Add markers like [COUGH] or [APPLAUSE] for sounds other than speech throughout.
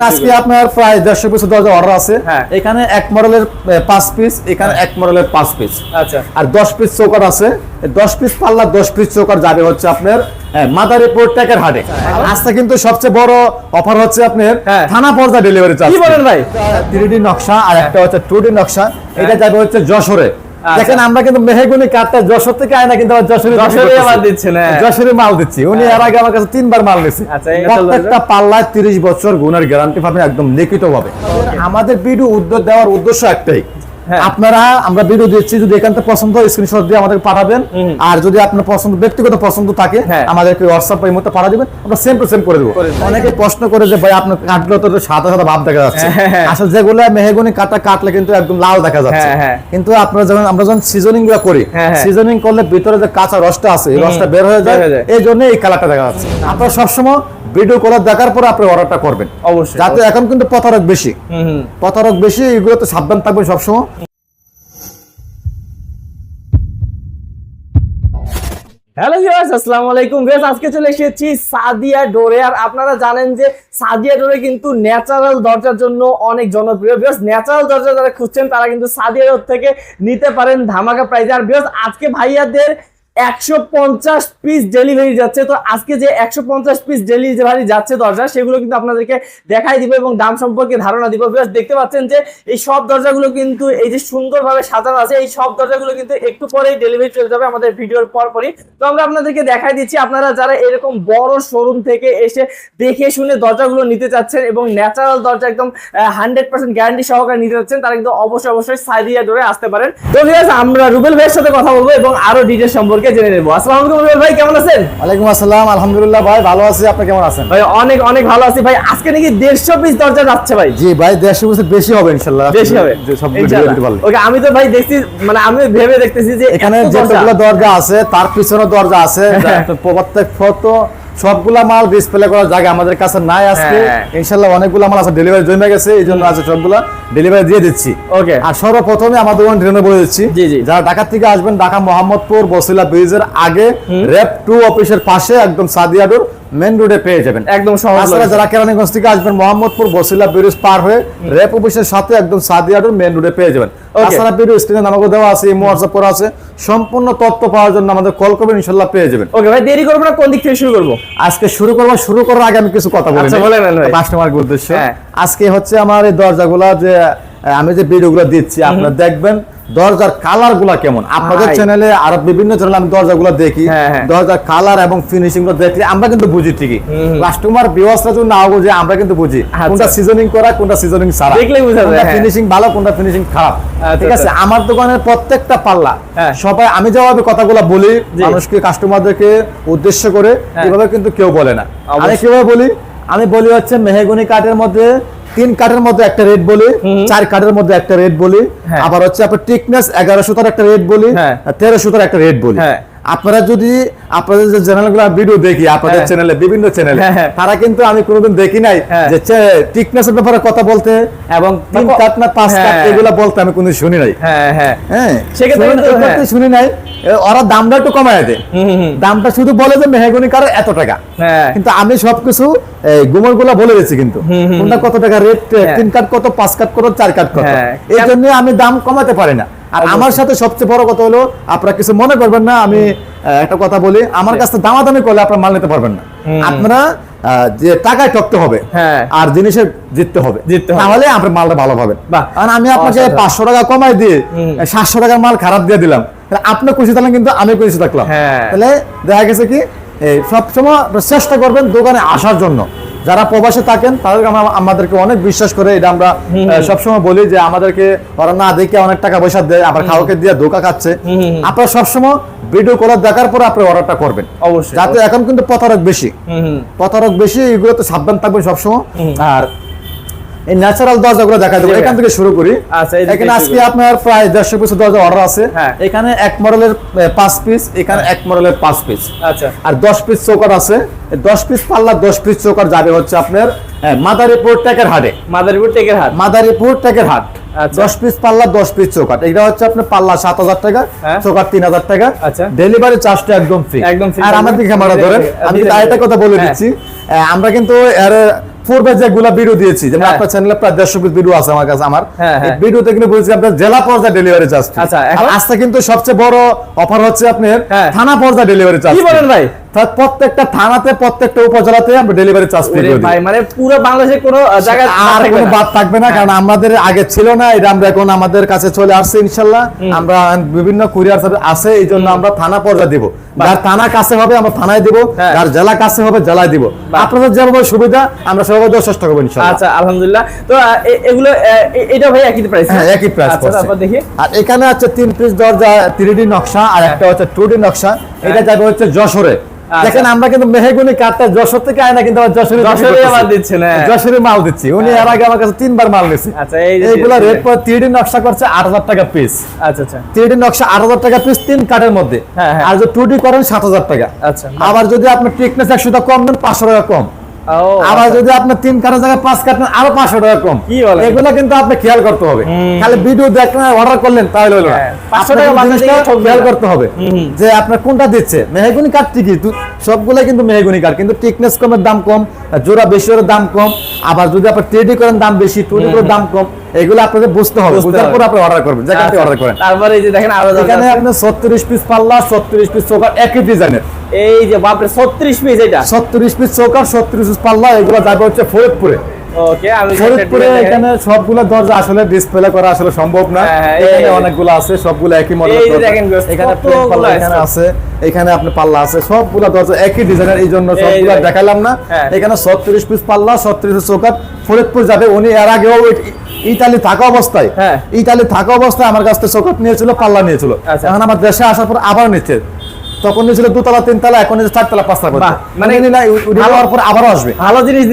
আজকে আপনার প্রায় দেড়শো পিস দরজা অর্ডার আছে। হ্যাঁ। এখানে এক মডেলের পাঁচ পিস এখানে এক মডেলের পাঁচ পিস আচ্ছা। আর দশ পিস চৌকাট আছে। দশ পিস পাল্লা দশ পিস চৌকাট যাবে হচ্ছে আপনার মাদারীপুর ট্যাকের হাটে। আজকে কিন্তু সবচেয়ে বড় অফার হচ্ছে আপনার হ্যাঁ। থানা পর্দা ডেলিভারি চার্জ। কি বলেন ভাই? থ্রি নকশা আর একটা হচ্ছে টু নকশা। এটা যাবে হচ্ছে যশোরে। আচ্ছা। দেখেন আমরা কিন্তু মেহেগুনি কাঠটা যশোর থেকে আয় না কিন্তু আবার যশোরে বিক্রি যশোরে করতেছি। আবার দিচ্ছেন, হ্যাঁ। যশোরে মাল দিচ্ছি উনি এর আগে আমার কাছে তিনবার মাল নিয়েছে আচ্ছা, প্রত্যেকটা পাল্লায় তিরিশ বছর গুণের গ্যারান্টি পাবেন একদম লিখিত ভাবে আমাদের ভিডিও উদ্যোগ দেওয়ার উদ্দেশ্য একটাই হ্যাঁ। আপনারা আমরা ভিডিও দিচ্ছি যদি এখান থেকে পছন্দ স্ক্রিনশট দিয়ে আমাদের পাঠাবেন আর যদি আপনার পছন্দ ব্যক্তিগত পছন্দ থাকে হ্যাঁ। আমাদেরকে হোয়াটসঅ্যাপ এই মধ্যে পাঠা দিবেন আমরা সেম টু সেম করে দেবো অনেকে প্রশ্ন করে যে ভাই আপনার কাটলে তো সাদা সাদা ভাব দেখা যাচ্ছে হ্যাঁ, হ্যাঁ। আসলে যেগুলো মেহেগুনি কাটা কাটলে কিন্তু একদম লাল দেখা যাচ্ছে হ্যাঁ, হ্যাঁ। কিন্তু আপনারা যখন আমরা যখন সিজনিংগুলো করি হ্যাঁ, হ্যাঁ। সিজনিং করলে ভিতরে যে কাঁচা রসটা আছে এই রসটা বের হয়ে যায় বের হয়ে যায়। এই জন্য এই কালারটা দেখা যাচ্ছে আপনারা সবসময় ভিডিও কলার দেখার পর আপনি অর্ডারটা করবেন। অবশ্যই যাতে এখন কিন্তু প্রতারক বেশি। প্রতারক বেশি এগুলো তো সাবধান থাকবেন সবসময়। হ্যালো ভিউয়ার্স আসসালামু আলাইকুম। ভিউয়ার্স আজকে চলে এসেছি সাদিয়া ডোরে। আর আপনারা জানেন যে সাদিয়া ডোরে কিন্তু ন্যাচারাল দরজার জন্য অনেক জনপ্রিয়। ভিউয়ার্স ন্যাচারাল দরজা যারা খুঁজছেন তারা কিন্তু সাদিয়া ডোর থেকে নিতে পারেন ধামাকা প্রাইজে আর ভিউয়ার্স আজকে ভাইয়াদের একশো পঞ্চাশ পিস ডেলিভারি যাচ্ছে। তো আজকে যে একশো পঞ্চাশ পিস ডেলিভারি যাচ্ছে দরজা সেগুলো কিন্তু আপনাদেরকে দেখাই দিব এবং দাম সম্পর্কে ধারণা দিব। ভিউয়ার্স দেখতে পাচ্ছেন যে এই সব দরজাগুলো কিন্তু এই যে সুন্দরভাবে সাজানো আছে, এই সব দরজাগুলো কিন্তু একটু পরেই ডেলিভারি চলে যাবে আমাদের ভিডিওর পর পরই তো আমরা আপনাদেরকে দেখাই দিচ্ছি, আপনারা যারা এরকম বড় শোরুম থেকে এসে দেখে শুনে দরজাগুলো নিতে চাচ্ছেন এবং ন্যাচারাল দরজা একদম হান্ড্রেড পার্সেন্ট গ্যারান্টি সহকারে নিতে চাচ্ছেন, তারা কিন্তু অবশ্যই অবশ্যই সাইদিয়া ডোরে আসতে পারেন। তো আমরা রুবেল ভাইয়ের সাথে কথা বলব এবং আরও ডিটেল সম্পর্কে জেনে নেব। আসসালামু আলাইকুম রুবেল ভাই কেমন আছেন? ওয়ালাইকুম আসসালাম আলহামদুলিল্লাহ ভাই ভালো আছি। আপনি কেমন আছেন? ভাই অনেক অনেক ভালো আছি। ভাই আজকে নাকি দেড়শো পিস দরজা যাচ্ছে ভাই। জি ভাই দেড়শো পিস বেশি হবে ইনশাল্লাহ। বেশি হবে? সব। ওকে আমি তো ভাই দেখছি মানে আমি ভেবে দেখতেছি যে এখানে যতগুলো দরজা। আছে তার পিছনে দরজা আছে। [LAUGHS] প্রত্যেক ফটো সবগুলা মাল ডিসপ্লে করার জায়গা আমাদের কাছে নাই আজকে হ্যাঁ। ইনশাল্লাহ অনেকগুলো মাল আছে ডেলিভারি জমে গেছে এই জন্য আছে সবগুলা ডেলিভারি দিয়ে দিচ্ছি ওকে আর সর্বপ্রথমে আমাদের ওয়ান ট্রেনে বলে দিচ্ছি জি, জি। যারা ঢাকা থেকে আসবেন ঢাকা মোহাম্মদপুর বসিলা ব্রিজের আগে রেপ টু অফিসের পাশে একদম সাদিয়াডুর মেন রোডে পেয়ে যাবেন। একদম সহজ তাছাড়া যারা কেরানীগঞ্জ থেকে আসবেন মোহাম্মদপুর বসিলা ব্রিজ পার হয়ে রেপ অফিসের সাথে একদম সাদিয়াডুর মেন রোডে পেয়ে যাবেন। তাছাড়া স্ক্রিনে দেওয়া আছে ইমো হোয়াটসঅ্যাপ করা আছে। সম্পূর্ণ তথ্য পাওয়ার জন্য আমাদের কল করবেন ইনশাল্লাহ পেয়ে যাবেন। ওকে ভাই দেরি করব না কোন দিক থেকে শুরু করব? আজকে শুরু করব শুরু করার আগে আমি কিছু কথা বলি আচ্ছা, বলে নেন ভাই। উদ্দেশ্যে। হ্যাঁ। আজকে হচ্ছে আমার এই দরজাগুলা যে আমি যে ভিডিওগুলো দিচ্ছি আপনারা দেখবেন দরজার কালারগুলা কেমন আপনাদের চ্যানেলে আরও বিভিন্ন চ্যানেলে আমি দরজাগুলো দেখি হ্যাঁ, হ্যাঁ। দরজার কালার এবং ফিনিশিংগুলো দেখলে আমরা কিন্তু বুঝি ঠিকই কাস্টমার বিওয়াসরা যদি নাও বুঝে আমরা কিন্তু বুঝি আচ্ছা। কোনটা সিজনিং করা কোনটা সিজনিং ছাড়া দেখলেই বোঝা যায়, হ্যাঁ। ফিনিশিং ভালো কোনটা ফিনিশিং খারাপ আচ্ছা, ঠিক আছে আচ্ছা। আমার দোকানের প্রত্যেকটা পাল্লা হ্যাঁ। সবাই আমি যেভাবে কথাগুলো বলি। মানুষকে কাস্টমারদেরকে উদ্দেশ্য করে হ্যাঁ। এভাবে কিন্তু কেউ বলে না আমি কীভাবে বলি আমি বলি হচ্ছে মেহেগুনি কাঠের মধ্যে তিন কাঠের মধ্যে একটা রেট বলি চার কাঠের মধ্যে একটা রেট বলি হ্যাঁ। আবার হচ্ছে আপনার টিকনেস এগারো সুতার একটা রেট বলি হ্যাঁ। তেরো সুতার একটা রেট বলি হ্যাঁ। আপনারা যদি আপনাদের যে চ্যানেলগুলো ভিডিও দেখি আপনাদের। চ্যানেলে বিভিন্ন চ্যানেলে হ্যাঁ। তারা কিন্তু আমি কোনোদিন দেখি নাই হ্যাঁ। যে টিকনেসের ব্যাপারে কথা বলতে এবং তিন কাঠ না পাঁচ কাঠ হ্যাঁ। এগুলো বলতে আমি কোনোদিন শুনি নাই হ্যাঁ হ্যাঁ সেক্ষেত্রে শুনি- এই নাই ওরা দামটা একটু কমায় দেয়। দামটা শুধু বলে যে মেহগনি কার এত টাকা হ্যাঁ কিন্তু আমি সবকিছু গুমরগুলা বলে দিচ্ছি কিন্তু কোনটা কত টাকা রেট তিন কাঠ কত পাঁচ কাট কত চার কাট কত। এই জন্য আমি দাম কমাতে পারি না আর আমার সাথে সবচেয়ে বড় কথা হলো আপনারা কিছু মনে করবেন না আমি একটা কথা বলি। আমার কাছে দামাদামি করলে আপনারা মাল নিতে পারবেন না। আপনারা যে টাকায় ঠকতে হবে হ্যাঁ। আর জিনিসের জিততে হবে। তাহলে আপনার মালটা ভালো পাবেন। কারণ আমি আপনাকে পাঁচশো টাকা কমাই দিয়ে সাতশো টাকার মাল খারাপ দিয়ে দিলাম। তাহলে আপনি খুশি থাকলেন কিন্তু আমি খুশি থাকলাম। হ্যাঁ। তাহলে দেখা গেছে কি সবসময় চেষ্টা করবেন দোকানে আসার জন্য। যারা প্রবাসে থাকেন তাদেরকে আমরা আমাদেরকে অনেক বিশ্বাস করে এটা আমরা সবসময় বলি যে আমাদেরকে ওরা না দেখে অনেক টাকা পয়সা দেয় আবার খাওয়াকে দিয়ে ধোকা খাচ্ছে। আপনারা সবসময় ভিডিও করার দেখার পরে আপনি অর্ডারটা করবেন। অবশ্যই, যাতে এখন কিন্তু প্রতারক বেশি। প্রতারক বেশি এগুলো তো সাবধান থাকবেন সবসময়। আর এই ন্যাচারাল দরজাগুলো দেখা দেবো। এখান থেকে শুরু করি। আচ্ছা, এখানে আজকে আপনার প্রায় দেড়শো পিস দরজা অর্ডার আছে। হ্যাঁ। এখানে এক মডেলের পাঁচ পিস এখানে এক মডেলের পাঁচ পিস আচ্ছা। আর দশ পিস চৌকাট আছে। দশ পিস পাল্লা দশ পিস চৌকাট যাবে হচ্ছে আপনার মাদারীপুর টেকের হাটে। মাদারীপুর টেকের হাট। মাদারীপুর টেকের হাট। আচ্ছা। দশ পিস পাল্লা দশ পিস চৌকাট এটা হচ্ছে আপনার পাল্লা সাত হাজার টাকা হ্যাঁ। চৌকাট তিন হাজার টাকা। আচ্ছা। ডেলিভারি চার্জটা একদম ফ্রি একদম আর। আমার দিকে ক্যামেরা ধরেন আমি আরেকটা কথা বলে হ্যাঁ। দিচ্ছি। আমরা কিন্তু এর পূর্বে যেগুলা ভিডিও দিয়েছি যেমন হ্যাঁ। আপনার চ্যানেলে প্রায় দেড়শো পিস ভিডিও আছে আমার কাছে আমার ভিডিও হ্যাঁ। ভিডিওতে কিন্তু বলছি আপনার জেলা পর্যায়ে ডেলিভারি চার্জ আচ্ছা, আজকে কিন্তু সবচেয়ে বড় অফার হচ্ছে আপনার হ্যাঁ। থানা পর্যায়ে ডেলিভারি চার্জ কি বলেন ভাই প্রত্যেকটা থানাতে প্রত্যেকটা উপজেলাতে আমরা ডেলিভারি চার্জ ওরে করে দিই। ভাই মানে পুরো বাংলাদেশে কোনো জায়গায় আর কোনো বাদ থাকবে না কারণ আমাদের আগে ছিল না এটা আমরা এখন আমাদের কাছে চলে আসছে ইনশাল্লাহ। আমরা বিভিন্ন কুরিয়ার সার্ভিস আছে এই জন্য আমরা থানা পর্যায়ে দিব। যার থানা কাছে হবে আমরা থানায় দিব। হ্যাঁ। যার জেলা কাছে হবে জেলায় দিব। আপনাদের যেভাবে সুবিধা আমরা সেভাবে চেষ্টা করব ইনশাল্লাহ। আচ্ছা আলহামদুলিল্লাহ। তো এগুলো এটা ভাই একই প্রাইস হ্যাঁ একই প্রাইস আচ্ছা দেখি। আর এখানে আছে তিন পিস দরজা থ্রি ডি নকশা আর একটা হচ্ছে টু ডি নকশা। এটা যাবে হচ্ছে যশোরে। হ্যাঁ। আচ্ছা। দেখেন আমরা কিন্তু মেহেগুনি কাঠটা যশোর থেকে আয় না কিন্তু আমরা যশোরে যশোরে আবার দিচ্ছে না যশোরে মাল দিচ্ছি। উনি এর আগে আমার কাছে তিনবার মাল নিয়েছে আচ্ছা, এই এইগুলা রেট পর টিডি নকশা করছে আট হাজার টাকা পিস আচ্ছা আচ্ছা। টিডি নকশা আট হাজার টাকা পিস তিন কাঠের মধ্যে। হ্যাঁ, হ্যাঁ। আর যদি টুডি করেন সাত হাজার টাকা। আচ্ছা। আবার যদি আপনি টিকনেস একশো টাকা কম দেন পাঁচশো টাকা কম। আবার আচ্ছা। যদি আপনার তিন কাটার জায়গায় পাঁচ আরও পাঁচশো টাকা কম? এগুলো কিন্তু আপনি খেয়াল করতে হবে। খালি ভিডিও দেখলেন অর্ডার করলেন তাহলে হলো না। হ্যাঁ, 500 আপনাকে টাকা বাজার জিনিসটা থেকে ঠকবে খেয়াল করতে হবে। যে আপনার কোনটা দিচ্ছে। মেহগুনি কাঠ ঠিকই সবগুলো কিন্তু মেহগুনি কাঠ কিন্তু টিকনেস কমের দাম কম জোড়া বেশি দাম কম আবার যদি আপনার ট্রেডি করেন দাম বেশি টুডি করে দাম কম। এগুলো আপনাদের বুঝতে হবে। বুঝার পর আপনি অর্ডার করবেন যেখান থেকে আচ্ছা, অর্ডার করেন। তারপরে এই যে দেখেন আরও এখানে। আপনার ছত্রিশ পিস পাল্লা ছত্রিশ পিস চৌকার একই ডিজাইনের এই যে বাপরে 36 পিস এটা? ছত্রিশ পিস চৌকার ছত্রিশ পিস পাল্লা এগুলো যাবে হচ্ছে ফরিদপুরে। ওকে আমি ফরিদপুরে এখানে সবগুলো দরজা আসলে ডিসপ্লে করা আসলে সম্ভব না। এখানে অনেকগুলো আছে সবগুলো একই মডেল এই যে দেখেন guys, এখানে পাল্লা এখানে আছে। আছে এখানে আপনি পাল্লা আছে সবগুলো দরজা একই ডিজাইনের এই জন্য সবগুলো দেখালাম না। হ্যাঁ। এখানে ছত্রিশ পিস পাল্লা ছত্রিশ পিস চৌকাট ফরিদপুর যাবে। উনি এর আগেও ইতালি থাকা অবস্থায় হ্যাঁ। ইতালি থাকা অবস্থায় আমার কাছ থেকে চৌকাট নিয়েছিল পাল্লা নিয়েছিল। আচ্ছা। এখন আমার দেশে আসার পর আবার নিচ্ছে। তখন নিয়েছিল দুতলা তিনতলা এখন চারতলা পাঁচতলা মানে পর আবারও আসবে। ভালো জিনিস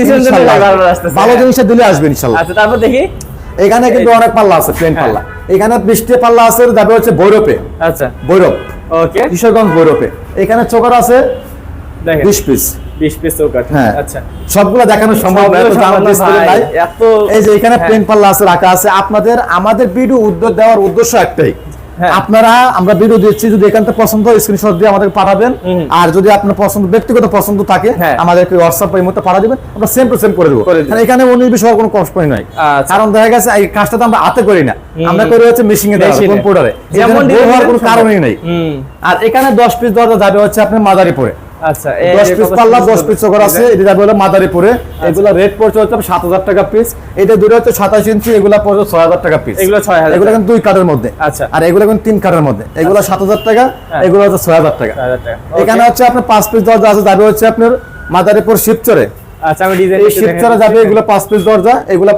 ভালো জিনিসটা দিলে আসবে ইনশাল্লাহ। আচ্ছা তারপর দেখি। এখানে কিন্তু অনেক পাল্লা আছে প্লেন হ্যাঁ। পাল্লা এখানে বৃষ্টি পাল্লা আছে যাবে হচ্ছে ভৈরবে। আচ্ছা। ভৈরব। ওকে। কিশোরগঞ্জ ভৈরবে। এখানে চোকার আছে বিশ পিস 20 পিস চৌকাঠ হ্যাঁ। আচ্ছা সবগুলো দেখানো সম্ভব না, এত এই যে এখানে হ্যাঁ। প্লেন পাল্লা আছে রাখা আছে। আপনাদের আমাদের ভিডিও উদ্যোগ দেওয়ার উদ্দেশ্য একটাই। হ্যাঁ। আপনারা আমরা ভিডিও দিচ্ছি যদি এখান থেকে পছন্দ স্ক্রিনশট দিয়ে আমাদেরকে পাঠাবেন। আর যদি আপনার পছন্দ ব্যক্তিগত পছন্দ থাকে। আমাদেরকে হোয়াটসঅ্যাপ এই মধ্যে পাঠা দিবেন। আমরা সেম টু সেম করে দেবো। করে দিবেন। কারণ এখানে উনিশ বিশ হওয়ার কোনো কষ্টই নাই। আচ্ছা। কারণ দেখা গেছে এই কাজটা তো আমরা হাতে করি না। আমরা করি হচ্ছে মেশিনে। কম্পিউটারে যেমন যেমন হওয়ার কোনো কারণই নেই। আর এখানে দশ পিস দরজা যাবে হচ্ছে আপনার মাদারীপুরে। আচ্ছা এই দশ যে পিস কত পাল্লা সুন্দর দশ পিস চকর আছে এটা যাবে হলো মাদারীপুরে। এগুলো রেট পড়ছে হচ্ছে সাত হাজার টাকা পিস এটা দূরে হচ্ছে সাতাশ ইঞ্চি এগুলো পড়ছে ছয় হাজার টাকা পিস এগুলো 6,000 এগুলো কিন্তু দুই মধ্যে। আচ্ছা। আর এগুলা কিন্তু তিন মধ্যে। এগুলা সাত হাজার টাকা হ্যাঁ। এগুলো হচ্ছে ছয় হাজার টাকা। 6,000 টাকা। এখানে হচ্ছে আপনার পাঁচ পিস দরজা আছে যাবে হচ্ছে আপনার মাদারীপুর শিবচরে। আচ্ছা আমি ডিজাইন এই শিবচরে যাবে এগুলো পাঁচ পিস দরজা এগুলো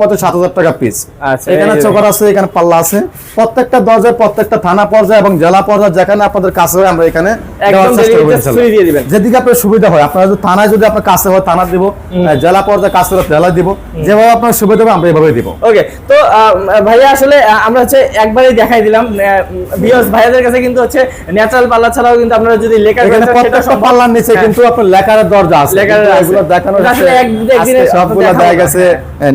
টাকা পিস আচ্ছা, এখানে আছে এখানে পাল্লা আছে। প্রত্যেকটা দরজায় প্রত্যেকটা থানা পর্যায়ে এবং জেলা পর্যায়ে যেখানে আপনাদের কাছে হয় আমরা এখানে একদম চেষ্টা করব delivery ইনশাল্লাহ। free দিয়ে দিবেন। যেদিকে আপনার সুবিধা হয় আপনার যদি থানায় যদি আপনার কাছে হয় থানা দিব জেলা পর্যায়ে কাছে হলে জেলা দিব। যেভাবে আপনার সুবিধা হবে আমরা এভাবে দিব। ওকে তো ভাইয়া আসলে আমরা হচ্ছে একবারই দেখাই দিলাম ভাইয়াদের কাছে কিন্তু হচ্ছে ন্যাচারাল পাল্লা ছাড়াও কিন্তু আপনারা যদি প্রত্যেকটা পাল্লার নিচে হ্যাঁ। কিন্তু আপনার লেখার দরজা আছে। লেখারের এগুলো দেখানো সবগুলো দেখা গেছে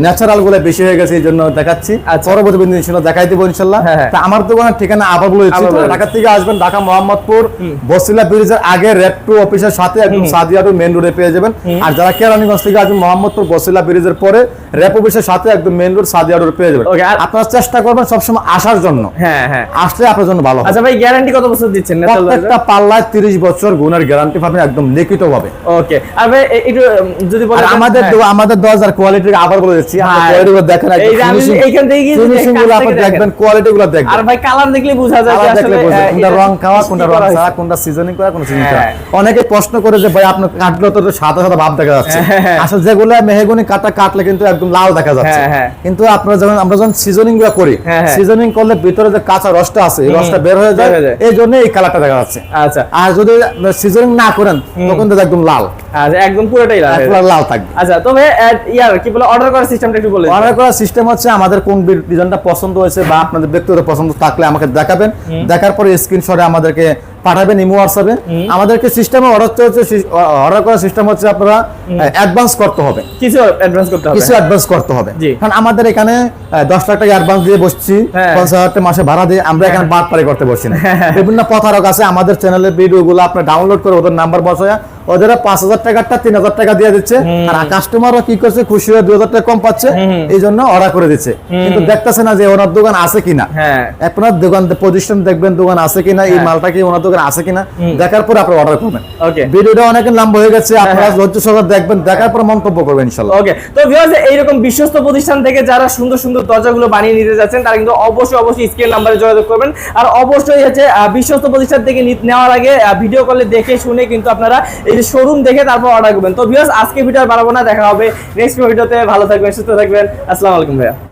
ন্যাচারালগুলো বেশি হয়ে গেছে এই জন্য দেখাচ্ছি। আচ্ছা। পরবর্তী ইনশাল্লাহ দেখাই দেবো ইনশাল্লাহ। হ্যাঁ, হ্যাঁ। তা আমার দোকানের ঠিকানা আবার বলে ঢাকা থেকে আসবেন ঢাকা মোহাম্মদপুর বসিলা ব্রিজের আগে রেড টু অফিসের সাথে একদম সাদিয়া টু মেন রোডে পেয়ে যাবেন। আর যারা কেরানীগঞ্জ থেকে আসবেন মোহাম্মদপুর বসিলা ব্রিজের পরে র্যাপ অফিসের সাথে একদম মেন রোড সাদিয়া রোড পেয়ে যাবেন। আপনারা চেষ্টা করবেন সবসময় আসার জন্য। হ্যাঁ হ্যাঁ। আসলে আপনার জন্য ভালো আচ্ছা ভাই গ্যারান্টি কত বছর দিচ্ছেন? প্রত্যেকটা পাল্লায় তিরিশ বছর গুণের গ্যারান্টি পাবেন একদম লিখিত ভাবে ওকে আর ভাই একটু যদি বলেন আমাদের হ্যাঁ। আমাদের দরজার কোয়ালিটি আবার বলে দিচ্ছি হ্যাঁ। কোয়ালিটি গুলো দেখেন এই যে আমি এইখান থেকে গিয়ে ফিনিশিংগুলো আপনি দেখবেন কোয়ালিটি গুলো দেখবেন আর ভাই কালার দেখলে বোঝা যায় আসলে কোনটা রং খাওয়া কোনটা রং। ছাড়া কোনটা সিজনিং করা কোনটা সিজনিং করা হ্যাঁ। অনেকে প্রশ্ন করে যে ভাই আপনার কাটলে তো সাদা সাদা ভাব দেখা যাচ্ছে হ্যাঁ। আসলে যেগুলো মেহগনি কাটা কাটলে কিন্তু একদম লাল দেখা যাচ্ছে হ্যাঁ, হ্যাঁ। কিন্তু আপনারা যখন আমরা যখন সিজনিংগুলো করি হ্যাঁ, হ্যাঁ। সিজনিং করলে ভিতরে যে কাঁচা রসটা আছে এই রসটা বের হয়ে যায় হয়ে। এই জন্য এই কালারটা দেখা যাচ্ছে আচ্ছা আর যদি সিজনিং না করেন তখন তো একদম লাল আচ্ছা একদম পুরোটাই লাল হয়ে। লাল থাকবে আচ্ছা তবে ইয়ার কি বলে অর্ডার করার সিস্টেমটা একটু বলে অর্ডার করার সিস্টেম হচ্ছে আমাদের কোন ডিজাইনটা পছন্দ হয়েছে বা আপনাদের ব্যক্তিগত পছন্দ থাকলে আমাকে দেখাবেন। দেখার পরে স্ক্রিনশটে আমাদেরকে পাঠাবেন ইমো হোয়াটসঅ্যাপে আমাদেরকে সিস্টেমে অর্ডার হচ্ছে অর্ডার করার সিস্টেম হচ্ছে আপনারা অ্যাডভান্স করতে হবে। কিছু অ্যাডভান্স করতে হবে। কিছু অ্যাডভান্স করতে হবে। কারণ আমাদের এখানে দশ লাখ টাকা অ্যাডভান্স দিয়ে বসছি হ্যাঁ। পঞ্চাশ হাজার টাকা মাসে ভাড়া দিয়ে আমরা এখানে বাদ পারি করতে বসছি না। বিভিন্ন প্রতারক আছে আমাদের চ্যানেলের ভিডিও গুলো আপনি ডাউনলোড করে ওদের নাম্বার বসায় ওদের পাঁচ হাজার টাকাটা তিন হাজার টাকা দিয়ে দিচ্ছে। আর কাস্টমাররা কি করছে খুশি হয়ে দুই হাজার টাকা কম পাচ্ছে এই জন্য অর্ডার করে দিচ্ছে। কিন্তু দেখতেছে না যে ওনার দোকান আছে কিনা। হ্যাঁ। আপনার দোকান পজিশন দেখবেন দোকান আছে কিনা এই হ্যাঁ। মালটা কি ওনার দোকান আছে কিনা দেখার পর আপনি অর্ডার করবেন। ভিডিওটা অনেক লম্বা হয়ে গেছে হ্যাঁ, আপনারা ধৈর্য সহকারে দেখবেন দেখার পর মন্তব্য করবেন ওকে তো ভিউয়ার্স এইরকম বিশ্বস্ত প্রতিষ্ঠান থেকে যারা সুন্দর সুন্দর দরজাগুলো বানিয়ে নিতে যাচ্ছেন, তারা কিন্তু অবশ্যই অবশ্যই স্কেল নাম্বারে যোগাযোগ করবেন। আর অবশ্যই হচ্ছে বিশ্বস্ত প্রতিষ্ঠান থেকে নেওয়ার আগে ভিডিও কলে দেখে শুনে কিন্তু আপনারা এই যে শোরুম দেখে তারপর অর্ডার করবেন। তো ভিউয়ার্স আজকে ভিডিও বাড়াবো না, দেখা হবে নেক্সট ভিডিওতে ভালো থাকবেন, সুস্থ থাকবেন। আসসালামু আলাইকুম ভাইয়া।